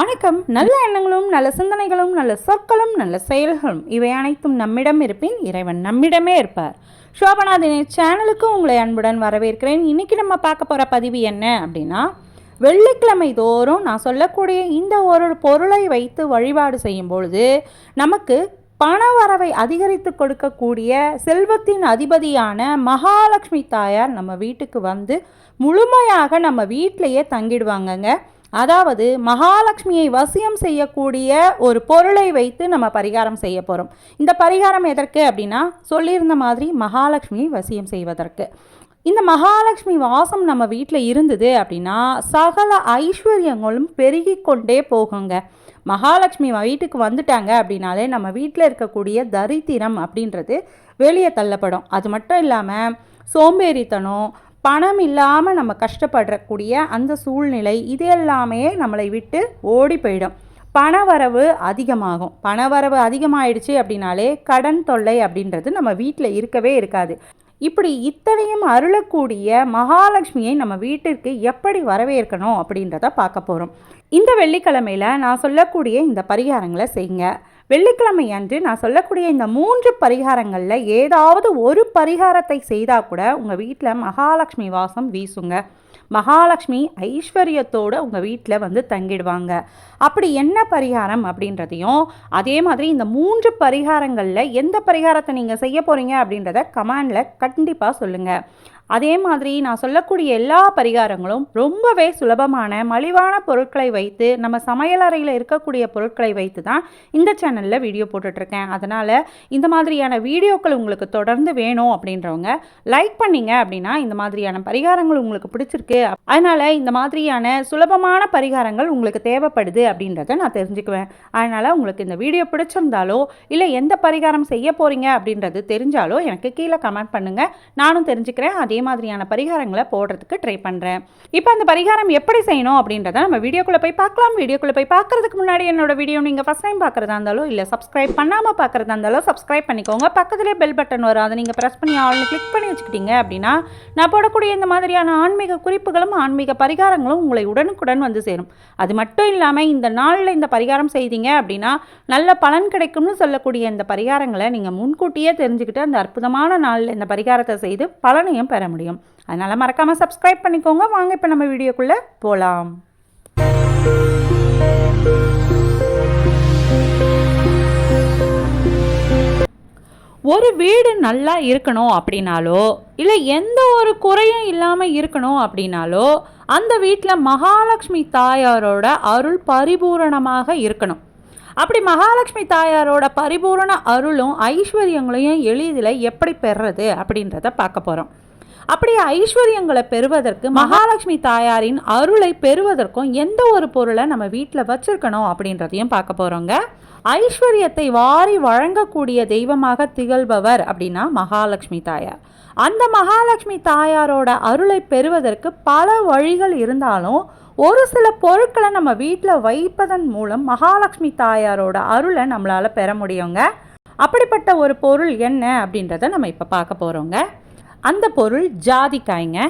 வணக்கம். நல்ல எண்ணங்களும் நல்ல சிந்தனைகளும் நல்ல சொற்களும் நல்ல செயல்களும் இவை அனைத்தும் நம்மிடம் இருப்பின் இறைவன் நம்மிடமே இருப்பார். சோபனா தினேஷ் சேனலுக்கு உங்களை அன்புடன் வரவேற்கிறேன். இன்றைக்கி நம்ம பார்க்க போகிற பதிவு என்ன அப்படின்னா வெள்ளிக்கிழமை தோறும் நான் சொல்லக்கூடிய இந்த ஒரு பொருளை வைத்து வழிபாடு செய்யும் பொழுது நமக்கு பண வரவை அதிகரித்து கொடுக்கக்கூடிய செல்வத்தின் அதிபதியான மகாலட்சுமி தாயார் நம்ம வீட்டுக்கு வந்து முழுமையாக நம்ம வீட்டிலையே தங்கிடுவாங்கங்க. அதாவது மகாலட்சுமியை வசியம் செய்யக்கூடிய ஒரு பொருளை வைத்து நம்ம பரிகாரம் செய்ய போகிறோம் இந்த பரிகாரம் எதற்கு அப்படின்னா சொல்லியிருந்த மாதிரி மகாலட்சுமியை வசியம் செய்வதற்கு. இந்த மகாலட்சுமி வாசம் நம்ம வீட்டில் இருந்தது அப்படின்னா சகல ஐஸ்வர்யங்களும் பெருகி கொண்டே போகுங்க. மகாலட்சுமி வீட்டுக்கு வந்துட்டாங்க அப்படின்னாலே நம்ம வீட்டில் இருக்கக்கூடிய தரித்திரம் அப்படின்றது வெளியே தள்ளப்படும். அது மட்டும் இல்லாமல் சோம்பேறித்தனம் பணம் இல்லாமல் நம்ம கஷ்டப்படக்கூடிய அந்த சூழ்நிலை இது எல்லாமே நம்மளை விட்டு ஓடி போயிடும். பணவரவு அதிகமாகும். பணவரவு அதிகமாயிடுச்சு அப்படின்னாலே கடன் தொல்லை அப்படின்றது நம்ம வீட்டில் இருக்கவே இருக்காது. இப்படி இத்தனையும் அருளக்கூடிய மகாலட்சுமியை நம்ம வீட்டிற்கு எப்படி வரவேற்கணும் அப்படின்றத பார்க்க போகிறோம் இந்த வெள்ளிக்கிழமையில் நான் சொல்லக்கூடிய இந்த பரிகாரங்களை செய்யுங்க. வெள்ளிக்கிழமை அன்று நான் சொல்லக்கூடிய இந்த மூன்று பரிகாரங்களில் ஏதாவது ஒரு பரிகாரத்தை செய்தால் கூட உங்கள் வீட்டில் மகாலட்சுமி வாசம் வீசுங்க. மகாலட்சுமி ஐஸ்வர்யத்தோடு உங்கள் வீட்டில் வந்து தங்கிடுவாங்க. அப்படி என்ன பரிகாரம் அப்படின்றதையும் அதே மாதிரி இந்த மூன்று பரிகாரங்களில் எந்த பரிகாரத்தை நீங்கள் செய்ய போகிறீங்க அப்படின்றத கமெண்டில் கண்டிப்பாக சொல்லுங்கள் அதே மாதிரி நான் சொல்லக்கூடிய எல்லா பரிகாரங்களும் ரொம்பவே சுலபமான மலிவான பொருட்களை வைத்து நம்ம சமையலறையில் இருக்கக்கூடிய பொருட்களை வைத்து தான் இந்த சேனலில் வீடியோ போட்டுட்ருக்கேன். அதனால் இந்த மாதிரியான வீடியோக்கள் உங்களுக்கு தொடர்ந்து வேணும் அப்படின்றவங்க லைக் பண்ணிங்க அப்படின்னா இந்த மாதிரியான பரிகாரங்கள் உங்களுக்கு பிடிச்சிருக்கு. அதனால் இந்த மாதிரியான சுலபமான பரிகாரங்கள் உங்களுக்கு தேவைப்படுது அப்படின்றத நான் தெரிஞ்சுக்குவேன். அதனால் உங்களுக்கு இந்த வீடியோ பிடிச்சிருந்தாலோ இல்லை எந்த பரிகாரம் செய்ய போகிறீங்க அப்படின்றது தெரிஞ்சாலோ எனக்கு கீழே கமெண்ட் பண்ணுங்கள் நானும் தெரிஞ்சுக்கிறேன். அதே மாதிரியான பரிகாரங்களை போடுறதுக்கு ட்ரை பண்ணுறேன் இப்போ அந்த பரிகாரம் எப்படி செய்யணும் அப்படின்றத நம்ம வீடியோக்குள்ளே போய் பார்க்கலாம். வீடியோக்குள்ளே போய் பார்க்கறதுக்கு முன்னாடி என்னோட வீடியோ நீங்கள் ஃபஸ்ட் டைம் பார்க்குறதா இருந்தாலும் இல்லை சப்ஸ்கிரைப் பண்ணாமல் பார்க்குறதா இருந்தாலும் சப்ஸ்கிரைப் பண்ணிக்கோங்க. பக்கத்துலேயே பெல் பட்டன் வரும். அதை நீங்கள் ப்ரெஸ் பண்ணி ஆள்னு கிளிக் பண்ணி வச்சுக்கிட்டீங்க அப்படின்னா நான் போடக்கூடிய இந்த மாதிரியான ஆன்மீக குறிப்புகளும் ஆன்மீக பரிகாரங்களும் உங்களை உடனுக்குடன் வந்து சேரும். அது மட்டும் இல்லாமல் இந்த நாளில் இந்த பரிகாரம் செய்தீங்க அப்படின்னா நல்ல பலன் கிடைக்கும்னு சொல்லக்கூடிய இந்த பரிகாரங்களை நீங்கள் முன்கூட்டியே தெரிஞ்சுக்கிட்டு அந்த அற்புதமான நாளில் இந்த பரிகாரத்தை செய்து பலனையும் பெற முடியும். அதனால் மறக்காமல் சப்ஸ்கிரைப் பண்ணிக்கோங்க. வாங்க இப்போ நம்ம வீடியோக்குள்ளே போகலாம் ஒரு வீடு நல்லா இருக்கணும் அப்படின்னாலோ இல்லை எந்த ஒரு குறையும் இல்லாமல் இருக்கணும் அப்படின்னாலோ அந்த வீட்டில் மகாலட்சுமி தாயாரோட அருள் பரிபூரணமாக இருக்கணும். அப்படி மகாலட்சுமி தாயாரோட பரிபூரண அருளும் ஐஸ்வர்யங்களையும் எளிதில் எப்படி பெறுறது அப்படின்றத பார்க்க போகிறோம் அப்படி ஐஸ்வர்யங்களை பெறுவதற்கு மகாலட்சுமி தாயாரின் அருளை பெறுவதற்கும் எந்த ஒரு பொருளை நம்ம வீட்டில் வச்சிருக்கணும் அப்படின்றதையும் பார்க்க போகிறோங்க ஐஸ்வர்யத்தை வாரி வழங்கக்கூடிய தெய்வமாக திகழ்பவர் அப்படின்னா மகாலட்சுமி தாயார். அந்த மகாலட்சுமி தாயாரோட அருளை பெறுவதற்கு பல வழிகள் இருந்தாலும் ஒரு சில பொருட்களை நம்ம வீட்டில் வைப்பதன் மூலம் மகாலட்சுமி தாயாரோட அருளை நம்மளால் பெற முடியுங்க. அப்படிப்பட்ட ஒரு பொருள் என்ன அப்படின்றத நம்ம இப்போ பார்க்க போகிறோங்க அந்த பொருள் ஜாதிக்காய்ங்க.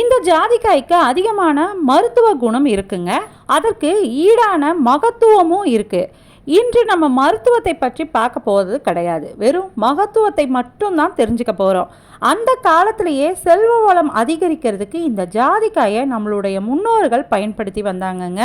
இந்த ஜாதிக்காய்க்கு அதிகமான மருத்துவ குணம் இருக்குங்க. அதற்கு ஈடான மகத்துவமும் இருக்குது இன்று நம்ம மருத்துவத்தை பற்றி பார்க்க போகிறது கிடையாது. வெறும் மகத்துவத்தை மட்டும்தான் தெரிஞ்சுக்க போகிறோம் அந்த காலத்திலேயே செல்வ வளம் அதிகரிக்கிறதுக்கு இந்த ஜாதிக்காயை நம்மளுடைய முன்னோர்கள் பயன்படுத்தி வந்தாங்கங்க.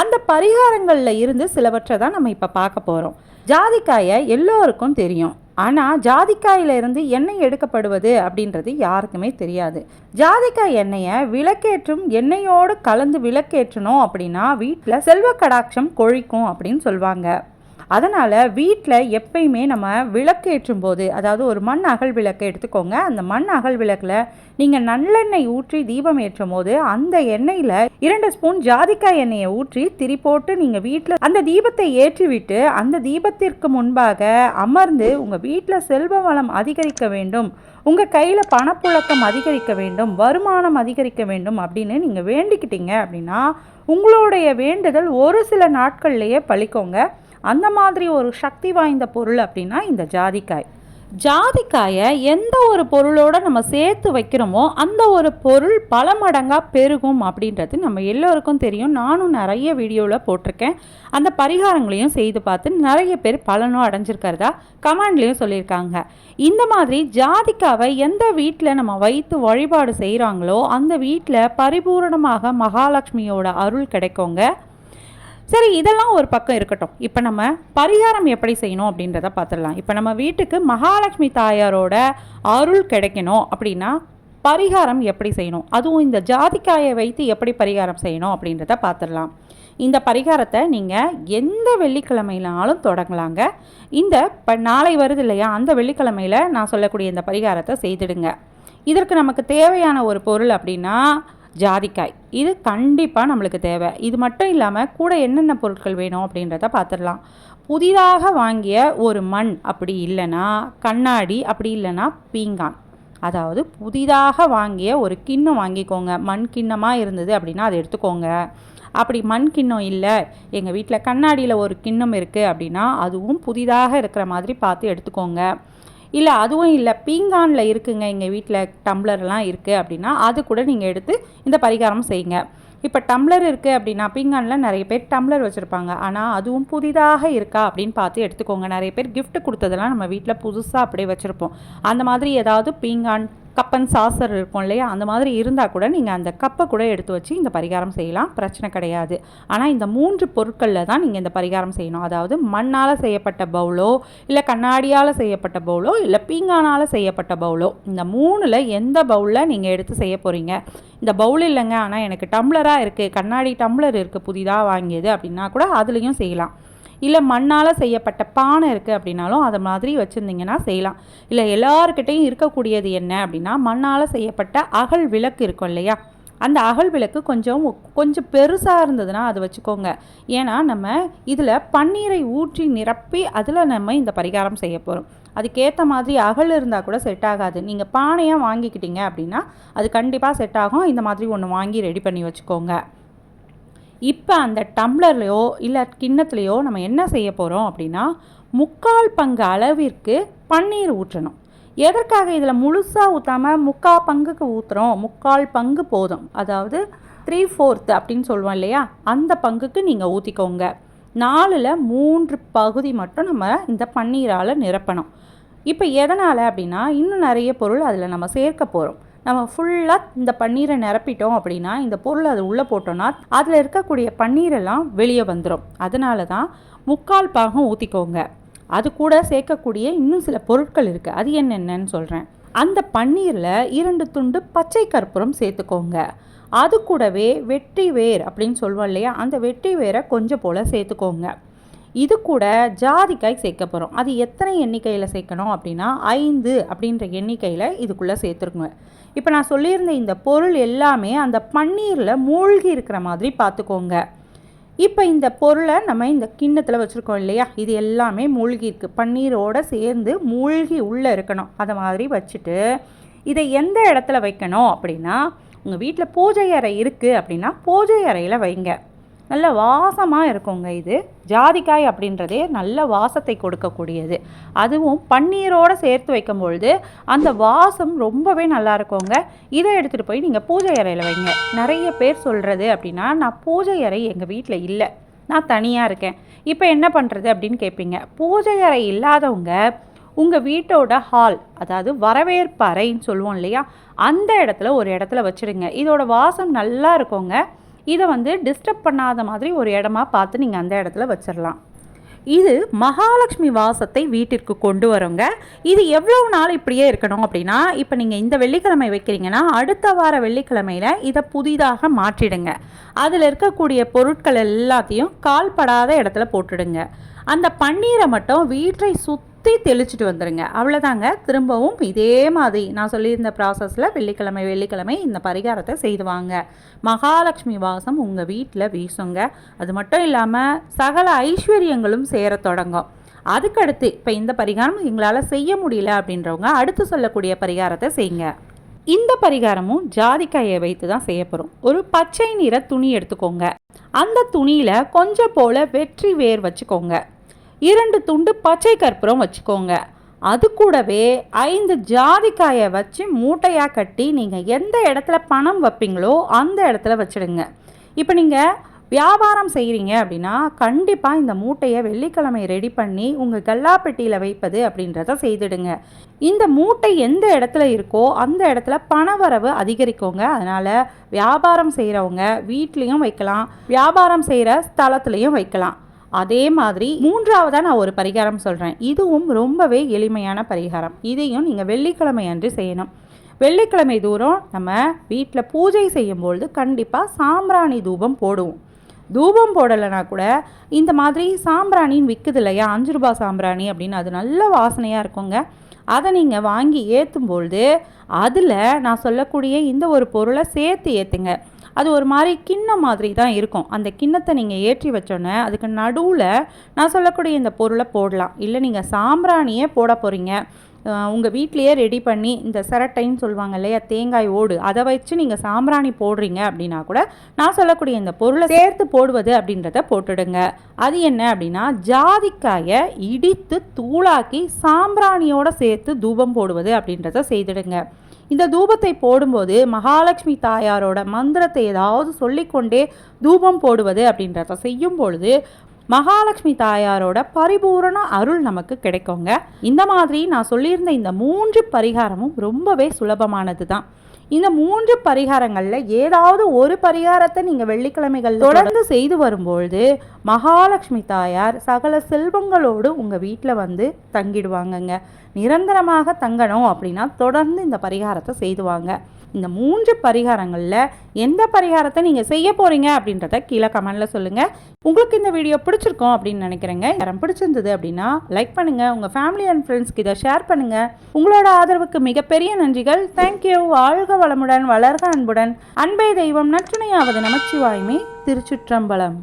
அந்த பரிகாரங்களில் இருந்து சிலவற்றை தான் நம்ம இப்போ பார்க்க போகிறோம் ஜாதிக்காயை எல்லோருக்கும் தெரியும். ஆனால் ஜாதிக்காயிலிருந்து எண்ணெய் எடுக்கப்படுவது அப்படின்றது யாருக்குமே தெரியாது. ஜாதிக்காய் எண்ணெயை விளக்கேற்றும் எண்ணெயோடு கலந்து விளக்கேற்றணும் அப்படின்னா வீட்டில் செல்வ கடாட்சம் கொழிக்கும் அப்படின்னு சொல்லுவாங்க அதனால் வீட்டில் எப்பயுமே நம்ம விளக்கேற்றும் போது அதாவது ஒரு மண் அகல் விளக்கு எடுத்துக்கோங்க. அந்த மண் அகல் விளக்கில் நீங்கள் நல்லெண்ணெய் ஊற்றி தீபம் ஏற்றும் போது அந்த எண்ணெயில் இரண்டு ஸ்பூன் ஜாதிக்காய் எண்ணெயை ஊற்றி திரி போட்டு நீங்கள் வீட்டில் அந்த தீபத்தை ஏற்றிவிட்டு அந்த தீபத்திற்கு முன்பாக அமர்ந்து உங்கள் வீட்டில் செல்வ வளம் அதிகரிக்க வேண்டும் உங்கள் கையில் பணப்புழக்கம் அதிகரிக்க வேண்டும் வருமானம் அதிகரிக்க வேண்டும் அப்படின்னு நீங்கள் வேண்டிக்கிட்டீங்க அப்படின்னா உங்களுடைய வேண்டுதல் ஒரு சில நாட்கள்லேயே பழிக்கோங்க. அந்த மாதிரி ஒரு சக்தி வாய்ந்த பொருள் அப்படின்னா இந்த ஜாதிக்காய். ஜாதிக்காயை எந்த ஒரு பொருளோட நம்ம சேர்த்து வைக்கிறோமோ அந்த ஒரு பொருள் பல மடங்காக பெருகும் அப்படின்றது நம்ம எல்லோருக்கும் தெரியும். நானும் நிறைய வீடியோவில் போட்டிருக்கேன். அந்த பரிகாரங்களையும் செய்து பார்த்து நிறைய பேர் பலனும் அடைஞ்சிருக்கிறதா கமெண்ட்லேயும் சொல்லியிருக்காங்க. இந்த மாதிரி ஜாதிக்காவை எந்த வீட்டில் நம்ம வைத்து வழிபாடு செய்கிறாங்களோ அந்த வீட்டில் பரிபூரணமாக மகாலட்சுமியோட அருள் கிடைக்குங்க. சரி இதெல்லாம் ஒரு பக்கம் இருக்கட்டும். இப்போ நம்ம பரிகாரம் எப்படி செய்யணும் அப்படின்றத பார்த்துடலாம். இப்போ நம்ம வீட்டுக்கு மகாலட்சுமி தாயாரோட அருள் கிடைக்கணும் அப்படின்னா பரிகாரம் எப்படி செய்யணும்? அதுவும் இந்த ஜாதிக்காயை வைத்து எப்படி பரிகாரம் செய்யணும் அப்படின்றத பார்த்துடலாம். இந்த பரிகாரத்தை நீங்கள் எந்த வெள்ளிக்கிழமையினாலும் தொடங்கலாங்க. இந்த இப்போ நாளை வருது இல்லையா? அந்த வெள்ளிக்கிழமையில் நான் சொல்லக்கூடிய இந்த பரிகாரத்தை செய்திடுங்க. இதற்கு நமக்கு தேவையான ஒரு பொருள் அப்படின்னா ஜாதிக்காய். இது கண்டிப்பாக நம்மளுக்கு தேவை. இது மட்டும் இல்லாமல் கூட என்னென்ன பொருட்கள் வேணும் அப்படின்றத பார்த்துடலாம் புதிதாக வாங்கிய ஒரு மண் அப்படி இல்லைன்னா கண்ணாடி அப்படி இல்லைன்னா பீங்கான். அதாவது புதிதாக வாங்கிய ஒரு கிண்ணம் வாங்கிக்கோங்க. மண் கிண்ணமாக இருந்தது அப்படின்னா அதை எடுத்துக்கோங்க. அப்படி மண் கிண்ணம் இல்லை எங்கள் வீட்டில் கண்ணாடியில் ஒரு கிண்ணம் இருக்குது அப்படின்னா அதுவும் புதிதாக இருக்கிற மாதிரி பார்த்து எடுத்துக்கோங்க. இல்லை அதுவும் இல்லை. பீங்கானில் இருக்குங்க எங்கள் வீட்டில் டம்ளர்லாம் இருக்குது அப்படின்னா அது கூட நீங்கள் எடுத்து இந்த பரிகாரம் செய்யுங்க. இப்போ டம்ளர் இருக்குது அப்படின்னா பீங்கானில் நிறைய பேர் டம்ளர் வச்சுருப்பாங்க. ஆனால் அதுவும் புதிதாக இருக்கா அப்படின்னு பார்த்து எடுத்துக்கோங்க. நிறைய பேர் கிஃப்ட் கொடுத்ததெல்லாம் நம்ம வீட்டில் புதுசாக அப்படியே வச்சுருப்போம். அந்த மாதிரி ஏதாவது பீங்கான் கப்பன் சாசர் இருக்கும் இல்லையா? அந்த மாதிரி இருந்தால் கூட நீங்கள் அந்த கப்பை கூட எடுத்து வச்சு இந்த பரிகாரம் செய்யலாம். பிரச்சனை கிடையாது. ஆனால் இந்த மூன்று பொருட்களில் தான் நீங்கள் இந்த பரிகாரம் செய்யணும். அதாவது மண்ணால் செய்யப்பட்ட பவுலோ இல்லை கண்ணாடியால் செய்யப்பட்ட பவுலோ இல்லை பீங்கானால் செய்யப்பட்ட பவுலோ இந்த மூணில் எந்த பவுலில் நீங்கள் எடுத்து செய்ய போகிறீங்க இந்த பவுல் இல்லைங்க. ஆனால் எனக்கு டம்ளராக இருக்குது கண்ணாடி டம்ளர் இருக்குது புதிதாக வாங்கியது அப்படின்னா கூட அதுலேயும் செய்யலாம். இல்லை மண்ணால் செய்யப்பட்ட பானை இருக்குது அப்படின்னாலும் அதை மாதிரி வச்சுருந்தீங்கன்னா செய்யலாம். இல்லை எல்லாருக்கிட்டையும் இருக்கக்கூடியது என்ன அப்படின்னா மண்ணால் செய்யப்பட்ட அகல் விளக்கு இருக்கும் இல்லையா? அந்த அகல் விளக்கு கொஞ்சம் கொஞ்சம் பெருசாக இருந்ததுன்னா அதை வச்சுக்கோங்க. ஏன்னா நம்ம இதில் பன்னீரை ஊற்றி நிரப்பி அதில் நம்ம இந்த பரிகாரம் செய்ய போகிறோம் அதுக்கேற்ற மாதிரி அகல் இருந்தால் கூட செட் ஆகாது. நீங்கள் பானையாக வாங்கிக்கிட்டீங்க அப்படின்னா அது கண்டிப்பாக செட் ஆகும். இந்த மாதிரி ஒன்று வாங்கி ரெடி பண்ணி வச்சுக்கோங்க. இப்போ அந்த டம்ளர்லையோ இல்லை கிண்ணத்துலையோ நம்ம என்ன செய்ய போகிறோம் அப்படின்னா முக்கால் பங்கு அளவிற்கு பன்னீர் ஊற்றணும். எதற்காக இதில் முழுசாக ஊற்றாமல் முக்கால் பங்குக்கு ஊற்றுறோம் முக்கால் பங்கு போதும். அதாவது த்ரீ ஃபோர்த்து அப்படின்னு சொல்லுவோம் இல்லையா? அந்த பங்குக்கு நீங்கள் ஊற்றிக்கோங்க நாலில் மூன்று பகுதி மட்டும் நம்ம இந்த பன்னீரால் நிரப்பணும். இப்போ எதனால் அப்படின்னா இன்னும் நிறைய பொருள் அதில் நம்ம சேர்க்க போகிறோம் நம்ம ஃபுல்லாக இந்த பன்னீரை நிரப்பிட்டோம் அப்படின்னா இந்த பொருள் அது உள்ளே போட்டோன்னா அதில் இருக்கக்கூடிய பன்னீரெல்லாம் வெளியே வந்துடும் அதனால தான் முக்கால் பாகம் ஊற்றிக்கோங்க அது கூட சேர்க்கக்கூடிய இன்னும் சில பொருட்கள் இருக்குது அது என்னென்னு சொல்கிறேன் அந்த பன்னீரில் இரண்டு துண்டு பச்சை கற்பூரம் சேர்த்துக்கோங்க. அது கூடவே வெற்றி வேர் அப்படின்னு சொல்லுவோம் இல்லையா? அந்த வெற்றி வேரை கொஞ்சம் போல் சேர்த்துக்கோங்க. இது கூட ஜாதிக்காய் சேர்க்க போகிறோம் அது எத்தனை எண்ணிக்கையில் சேர்க்கணும் அப்படின்னா ஐந்து அப்படின்ற எண்ணிக்கையில் இதுக்குள்ளே சேர்த்துருங்க இப்போ நான் சொல்லியிருந்த இந்த பொருள் எல்லாமே அந்த பன்னீரில் மூழ்கி இருக்கிற மாதிரி பார்த்துக்கோங்க. இப்போ இந்த பொருளை நம்ம இந்த கிண்ணத்தில் வச்சுருக்கோம் இல்லையா? இது எல்லாமே மூழ்கி இருக்குது பன்னீரோடு சேர்ந்து மூழ்கி உள்ளே இருக்கணும். அதை மாதிரி வச்சுட்டு இதை எந்த இடத்துல வைக்கணும் அப்படின்னா உங்கள் வீட்டில் பூஜை அறை இருக்குது அப்படின்னா பூஜை அறையில் வைங்க. நல்ல வாசமாக இருக்குங்க இது. ஜாதிக்காய் அப்படின்றதே நல்ல வாசத்தை கொடுக்கக்கூடியது. அதுவும் பன்னீரோடு சேர்த்து வைக்கும் பொழுது அந்த வாசம் ரொம்பவே நல்லா இருக்குங்க. இதை எடுத்துகிட்டு போய் நீங்கள் பூஜை அறையில் வைங்க. நிறைய பேர் சொல்கிறது அப்படின்னா நான் பூஜை அறை எங்கள் வீட்டில் இல்லை. நான் தனியாக இருக்கேன். இப்போ என்ன பண்ணுறது அப்படின்னு கேட்பீங்க பூஜை அறை இல்லாதவங்க உங்கள் வீட்டோட ஹால் அதாவது வரவேற்பு அறைன்னு சொல்லுவோம் இல்லையா? அந்த இடத்துல ஒரு இடத்துல வச்சுடுங்க இதோட வாசம் நல்லா இருக்குங்க. இதை வந்து டிஸ்டர்ப் பண்ணாத மாதிரி ஒரு இடமா பார்த்து நீங்கள் அந்த இடத்துல வச்சிடலாம் இது மகாலட்சுமி வாசத்தை வீட்டிற்கு கொண்டு வருங்க. இது எவ்வளவு நாள் இப்படியே இருக்கணும் அப்படின்னா இப்போ நீங்கள் இந்த வெள்ளிக்கிழமை வைக்கிறீங்கன்னா அடுத்த வார வெள்ளிக்கிழமையில் இதை புதிதாக மாற்றிடுங்க. அதில் இருக்கக்கூடிய பொருட்கள் எல்லாத்தையும் கால்படாத இடத்துல போட்டுடுங்க. அந்த பன்னீரை மட்டும் வீட்டை சுத் சுற்றி தெளிச்சுட்டு வந்துடுங்க அவ்வளோதாங்க திரும்பவும் இதே மாதிரி நான் சொல்லியிருந்த ப்ராசஸில் வெள்ளிக்கிழமை வெள்ளிக்கிழமை இந்த பரிகாரத்தை செய்துவாங்க. மகாலட்சுமி வாசம் உங்கள் வீட்டில் வீசுங்க. அது மட்டும் இல்லாமல் சகல ஐஸ்வர்யங்களும் சேர தொடங்கும். அதுக்கடுத்து இப்போ இந்த பரிகாரம் எங்களால் செய்ய முடியல அப்படின்றவங்க அடுத்து சொல்லக்கூடிய பரிகாரத்தை செய்யுங்க. இந்த பரிகாரமும் ஜாதிக்காயை வைத்து தான் செய்ய போகிறோம் ஒரு பச்சை நிற துணி எடுத்துக்கோங்க. அந்த துணியில் கொஞ்சம் போல் வெற்றி வேர் வச்சுக்கோங்க. இரண்டு துண்டு பச்சை கற்பூரம் வச்சுக்கோங்க. அது கூடவே ஐந்து ஜாதிக்காயை வச்சு மூட்டையாக கட்டி நீங்கள் எந்த இடத்துல பணம் வைப்பீங்களோ அந்த இடத்துல வச்சுடுங்க. இப்போ நீங்கள் வியாபாரம் செய்கிறீங்க அப்படின்னா கண்டிப்பாக இந்த மூட்டையை வெள்ளிக்கிழமை ரெடி பண்ணி உங்கள் கல்லாப்பெட்டியில் வைப்பது அப்படின்றத செய்துடுங்க. இந்த மூட்டை எந்த இடத்துல இருக்கோ அந்த இடத்துல பணவரவு அதிகரிக்குங்க. அதனால் வியாபாரம் செய்கிறவங்க வீட்லேயும் வைக்கலாம். வியாபாரம் செய்கிற ஸ்தலத்துலேயும் வைக்கலாம். அதே மாதிரி மூன்றாவதாக நான் ஒரு பரிகாரம் சொல்கிறேன் இதுவும் ரொம்பவே எளிமையான பரிகாரம். இதையும் நீங்கள் வெள்ளிக்கிழமை அன்று செய்யணும். வெள்ளிக்கிழமை தூரம் நம்ம வீட்டில் பூஜை செய்யும்பொழுது கண்டிப்பாக சாம்பிராணி தூபம் போடுவோம். தூபம் போடலைனா கூட இந்த மாதிரி சாம்பிராணின்னு விற்குது இல்லையா? அஞ்சு ரூபா சாம்பிராணி அப்படின்னு அது நல்ல வாசனையாக இருக்குங்க. அதை நீங்கள் வாங்கி ஏற்றும் பொழுது அதில் நான் சொல்லக்கூடிய இந்த ஒரு பொருளை சேர்த்து ஏற்றுங்க அது ஒரு மாதிரி கிண்ணம் மாதிரி தான் இருக்கும். அந்த கிண்ணத்தை நீங்கள் ஏற்றி வச்சோன்னே அதுக்கு நடுவில் நான் சொல்லக்கூடிய இந்த பொருளை போடலாம். இல்லை நீங்கள் சாம்பிராணியே போட போகிறீங்க உங்கள் வீட்லேயே ரெடி பண்ணி இந்த சிரட்டைன்னு சொல்லுவாங்க இல்லையா தேங்காய் ஓடு அதை வச்சு நீங்கள் சாம்பிராணி போடுறீங்க அப்படின்னா கூட நான் சொல்லக்கூடிய இந்த பொருளை சேர்த்து போடுவது அப்படின்றத போட்டுடுங்க. அது என்ன அப்படின்னா ஜாதிக்காயை இடித்து தூளாக்கி சாம்பிராணியோடு சேர்த்து தூபம் போடுவது அப்படின்றத செய்துடுங்க. இந்த தூபத்தை போடும்போது மகாலட்சுமி தாயாரோட மந்திரத்தை ஏதாவது சொல்லிக்கொண்டே தூபம் போடுவது அப்படின்றத செய்யும் பொழுது மகாலட்சுமி தாயாரோட பரிபூரண அருள் நமக்கு கிடைக்குங்க. இந்த மாதிரி நான் சொல்லியிருந்த இந்த மூன்று பரிகாரமும் ரொம்பவே சுலபமானது தான் இந்த மூன்று பரிகாரங்களில் ஏதாவது ஒரு பரிகாரத்தை நீங்கள் வெள்ளிக்கிழமைகள் தொடர்ந்து செய்து வரும்பொழுது மகாலட்சுமி தாயார் சகல செல்வங்களோடு உங்கள் வீட்டில் வந்து தங்கிடுவாங்கங்க. நிரந்தரமாக தங்கணும் அப்படின்னா தொடர்ந்து இந்த பரிகாரத்தை செய்துவாங்க. இந்த மூன்று பரிகாரங்களில் எந்த பரிகாரத்தை நீங்கள் செய்ய போகிறீங்க அப்படின்றத கீழே கமெண்டில் சொல்லுங்கள் உங்களுக்கு இந்த வீடியோ பிடிச்சிருக்கோம் அப்படின்னு நினைக்கிறேங்க. யாரும் பிடிச்சிருந்தது அப்படின்னா லைக் பண்ணுங்கள் உங்கள் ஃபேமிலி அண்ட் ஃப்ரெண்ட்ஸ்க்கு இதை ஷேர் பண்ணுங்கள் உங்களோட ஆதரவுக்கு மிகப்பெரிய நன்றிகள். தேங்க்யூ வாழ்க வளமுடன் வளர்க அன்புடன். அன்பை தெய்வம் நற்றுணையாவது நமச்சிவாய்மை திருச்சுற்றம்பலம்.